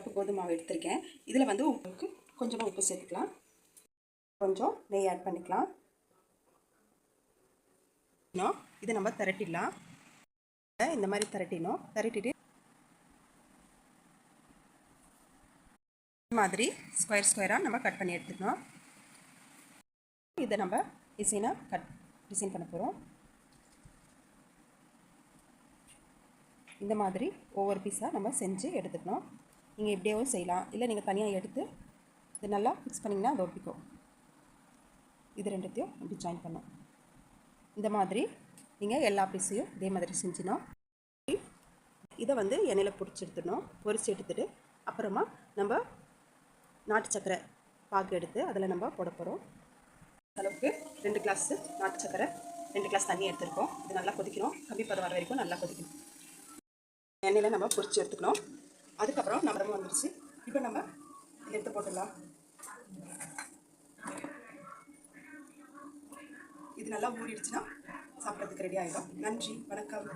Cup கோதுமை மாவு எடுத்திருக்கேன். இதில் வந்து உப்புக்கு கொஞ்சமாக உப்பு சேர்த்துக்கலாம். கொஞ்சம் நெய் ஆட் பண்ணிக்கலாம். இன்னும் இதை நம்ம திரட்டிடலாம். இந்த மாதிரி திரட்டினோம் திரட்டிட்டு இந்த மாதிரி ஸ்கொயர் ஸ்கொயராக நம்ம கட் பண்ணி எடுத்துக்கணும் இதை நம்ம டிசைனாக கட் டிசைன் பண்ண போகிறோம் இந்த மாதிரி ஒவ்வொரு பீஸாக நம்ம செஞ்சு எடுத்துக்கணும். நீங்கள் இப்படியேவும் செய்யலாம். இல்லை நீங்கள் தனியாக எடுத்து இது நல்லா ஃபிக்ஸ் பண்ணிங்கன்னா அது ஒட்டிக்கும். இது ரெண்டுத்தையும் இப்படி ஜாயின் பண்ணும் இந்த மாதிரி நீங்கள் எல்லா பீஸையும் இதே மாதிரி செஞ்சிடணும் இதை வந்து எண்ணெயில் பிடிச்சி எடுத்துடணும். பொறிச்சு எடுத்துட்டு அப்புறமா நம்ம நாட்டு சக்கரை பாக்கு எடுத்து அதில் நம்ம போட போகிறோம் அளவுக்கு ரெண்டு கிளாஸு நாட்டு சக்கரை ரெண்டு கிளாஸ் தண்ணி எடுத்துருக்கோம். இது நல்லா கொதிக்கணும். கம்பி பதம் வர வரைக்கும் நல்லா கொதிக்கணும். எண்ணெயில் நம்ம பொறிச்சு எடுத்துக்கணும். அதுக்கப்புறம் நம்ம வந்துடுச்சு இப்போ நம்ம எடுத்து போட்டுடலாம். இது நல்லா ஊறிடுச்சுன்னா சாப்பிட்றதுக்கு ரெடி ஆகிடும் நன்றி. வணக்கம்.